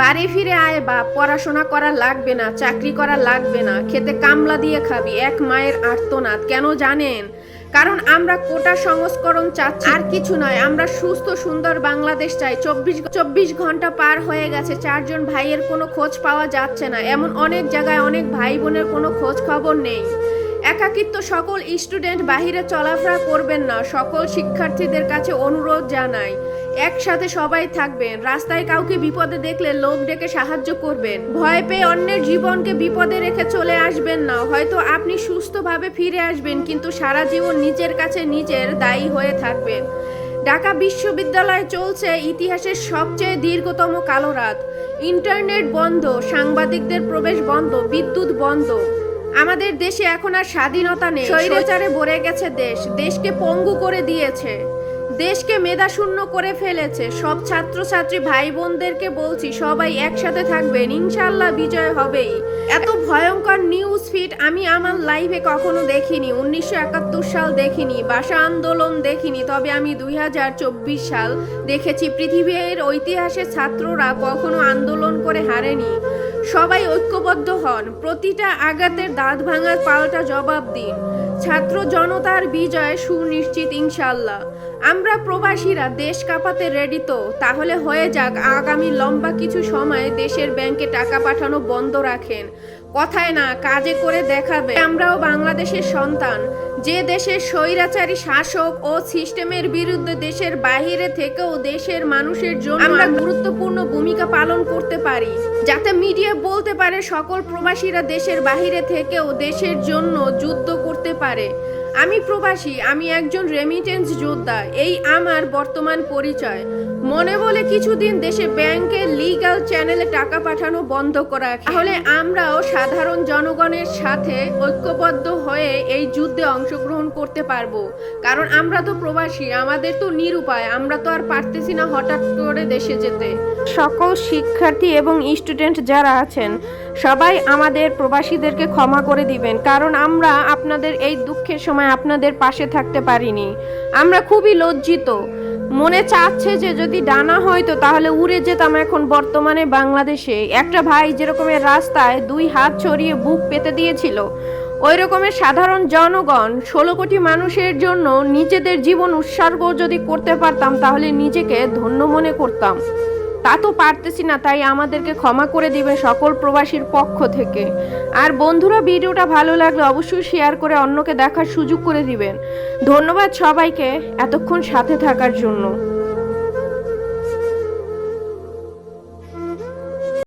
বাড়ি ফিরে আয় বা পড়াশোনা করা লাগবে না, চাকরি করা লাগবে না, খেতে কামলা দিয়ে খাবি, এক মায়ের আর্তনাদ, কেন জানেন? কারণ আমরা কোটা সংস্করণ চাচ্ছি, আর কিছু নয়, আমরা সুস্থ, সুন্দর বাংলাদেশ চাই। চব্বিশ চব্বিশ ঘণ্টা পার হয়ে গেছে, চারজন ভাইয়ের কোনো খোঁজ পাওয়া যাচ্ছে না, এমন অনেক জায়গায় অনেক ভাই বোনের কোনো খোঁজ খবর নেই। একাকিত্ব সকল স্টুডেন্ট বাহিরে চলাফেরা করবেন না, সকল শিক্ষার্থীদের কাছে অনুরোধ জানাই। একসাথে সবাই থাকবেন। রাস্তায় কাউকে বিপদে দেখলে লোক ডেকে সাহায্য করবেন। ভয় পেয়ে অন্যের জীবনকে বিপদে রেখে চলে আসবেন না। হয়তো আপনি সুস্থভাবে ফিরে আসবেন কিন্তু সারা জীবন নিজের কাছে নিজের দায়ী হয়ে থাকবেন। ঢাকা বিশ্ববিদ্যালয়ে চলছে ইতিহাসের সবচেয়ে দীর্ঘতম কালো রাত। ইন্টারনেট বন্ধ সাংবাদিকদের প্রবেশ বন্ধ বিদ্যুৎ বন্ধ। আমাদের দেশে এখন আর স্বাধীনতা নেই। স্বৈরাচারে ভরে গেছে দেশ। দেশকে পঙ্গু করে দিয়েছে। দেশকে মেধাশূন্য করে ফেলেছে। সব ছাত্রছাত্রী ভাই বোনদেরকে বলছি, সবাই একসাথে থাকবেন। ইনশাল্লাহ বিজয় হবেই। এত ভয়ঙ্কর নিউজ ফিড আমি আমার লাইফে কখনো দেখিনি। উনিশশো একাত্তর সাল দেখিনি, ভাষা আন্দোলন দেখিনি, তবে আমি দুই হাজার চব্বিশ সাল দেখেছি, পৃথিবীর ঐতিহাসের ছাত্ররা কখনো আন্দোলন করে হারেনি। সবাই ঐক্যবদ্ধ হন। প্রতিটা আঘাতের দাঁত ভাঙার পাল্টা জবাব দিন। ছাত্র জনতার বিজয় সুনিশ্চিত ইনশাল্লাহ আমরা প্রবাসীরা দেশ কাঁপাতে রেডি তো। তাহলে হয়ে যাক, আগামী লম্বা কিছু সময় দেশের ব্যাংকে টাকা পাঠানো বন্ধ রাখেন। কথায় না, কাজে করে দেখাবে। আমরাও বাংলাদেশের সন্তান। যে দেশের স্বৈরাচারী শাসক ও সিস্টেমের বিরুদ্ধে দেশের বাহিরে থেকেও দেশের মানুষের জন্য আমরা গুরুত্বপূর্ণ ভূমিকা পালন করতে পারি। যাতে মিডিয়া বলতে পারে, সকল প্রবাসীরা দেশের বাহিরে থেকেও দেশের জন্য যুদ্ধ করতে পারে। আমি প্রবাসী, আমি একজন রেমিটেন্স যোদ্ধা, এই আমার বর্তমান পরিচয়। মনে বলে কিছুদিন দেশে ব্যাংকের লিগ্যাল চ্যানেলে টাকা পাঠানো বন্ধ করা তাহলে আমরাও সাধারণ জনগণের সাথে ঐক্যবদ্ধ হয়ে এই যুদ্ধে অংশগ্রহণ করতে পারব। কারণ আমরা তো প্রবাসী, আমাদের তো নিরুপায়, আমরা তো আর পারতেছি না হঠাৎ করে দেশে যেতে। সকল শিক্ষার্থী এবং স্টুডেন্ট যারা আছেন সবাই আমাদের প্রবাসীদেরকে ক্ষমা করে দিবেন, কারণ আমরা আপনাদের এই দুঃখের সময় আপনাদের পাশে থাকতে পারিনি। আমরা খুবই লজ্জিত। মনে চাচ্ছে যে যদি ডানা হয়তো তাহলে উড়ে যেতাম এখন বর্তমানে বাংলাদেশে। একটা ভাই যেরকমের রাস্তায় দুই হাত ছড়িয়ে বুক পেতে দিয়েছিল ওই রকমের সাধারণ জনগণ ষোলো কোটি মানুষের জন্য নিজেদের জীবন উৎসর্গ যদি করতে পারতাম, তাহলে নিজেকে ধন্য মনে করতাম। তা তো পারতেছি না, তাই আমাদেরকে ক্ষমা করে দিবে সকল প্রবাসীর পক্ষ থেকে। আর বন্ধুরা, ভিডিওটা ভালো লাগলে অবশ্যই শেয়ার করে অন্যকে দেখার সুযোগ করে দিবেন। ধন্যবাদ সবাইকে এতক্ষণ সাথে থাকার জন্য।